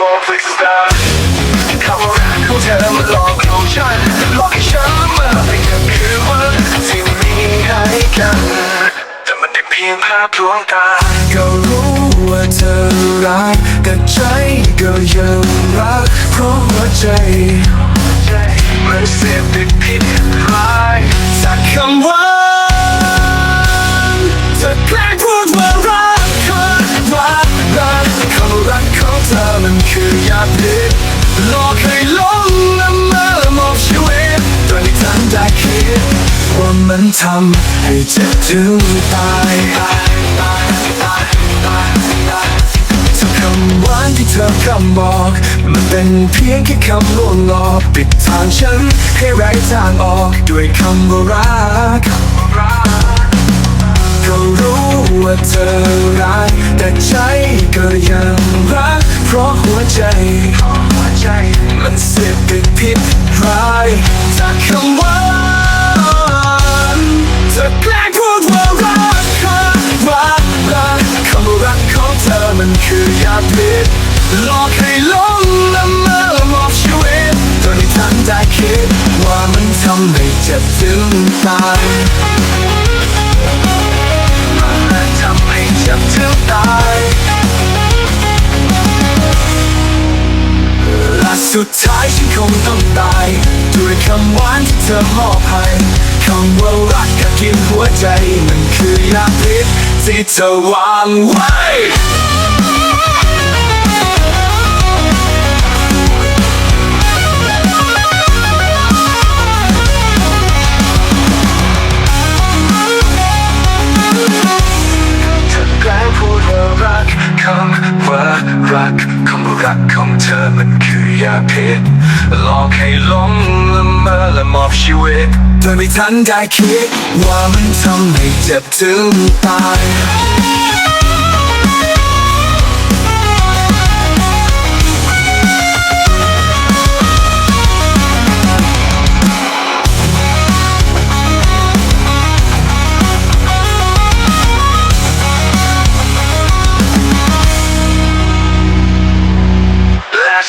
บอกไปสักตาคำรักของเธอมาหลอกลวงฉันหลอกให้ฉันละเมื่อไปกับคืนวันที่มีให้กัน แต่มันได้เพียงภาพลวงตา ก็รู้ว่าเธอรักแต่ใจก็ยังรัก เพราะหัวใจมันเสพติด ทำให้เจ็บถึงตายตายตายตายตายตายทุกคำหวานที่เธอคำบอก มันเป็นเพียงแค่คำลวงหลอกปิดทางฉันให้ไร้ทางออกด้วยคำว่ารักก็รู้ว่าเธอรักแต่ใจก็ยังรัก เพราะหัวใจมันเสพติดพิษร้ายจากคำว่า ลอกให้หลงละเมอมอบชีวิตโดยที่ทันได้คิด ว่ามันทำให้เจ็บถึงตายมันทำให้เจ็บถึงตายและสุดท้ายฉันคงต้องตาย ด้วยคำหวานที่เธอมอบให้คำว่ารักกับกินหัวใจมันคือยาพิษที่เธอวางไว้ รักคำว่ารักของเธอมันคือยาพิษหลอกให้หลงละเมอและมอบชีวิต โดยไม่ทันได้คิด ว่ามันทำให้เจ็บถึงตาย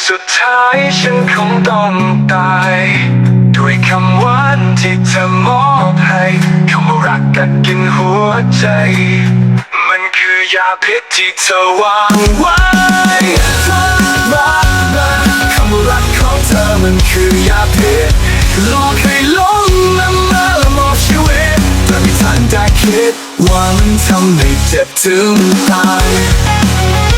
สุดท้ายฉันคงต้องตาย ด้วยคำหวานที่เธอมอบให้คำว่ารักกัดกินหัวใจ มันคือยาพิษที่เธอวางไว้รักรักคำว่ารักของเธอมันคือยาพิษหลอกให้หลงละเมอและมอบชีวิตแต่ไม่ทันได้คิดว่ามันทำให้เจ็บถึงตาย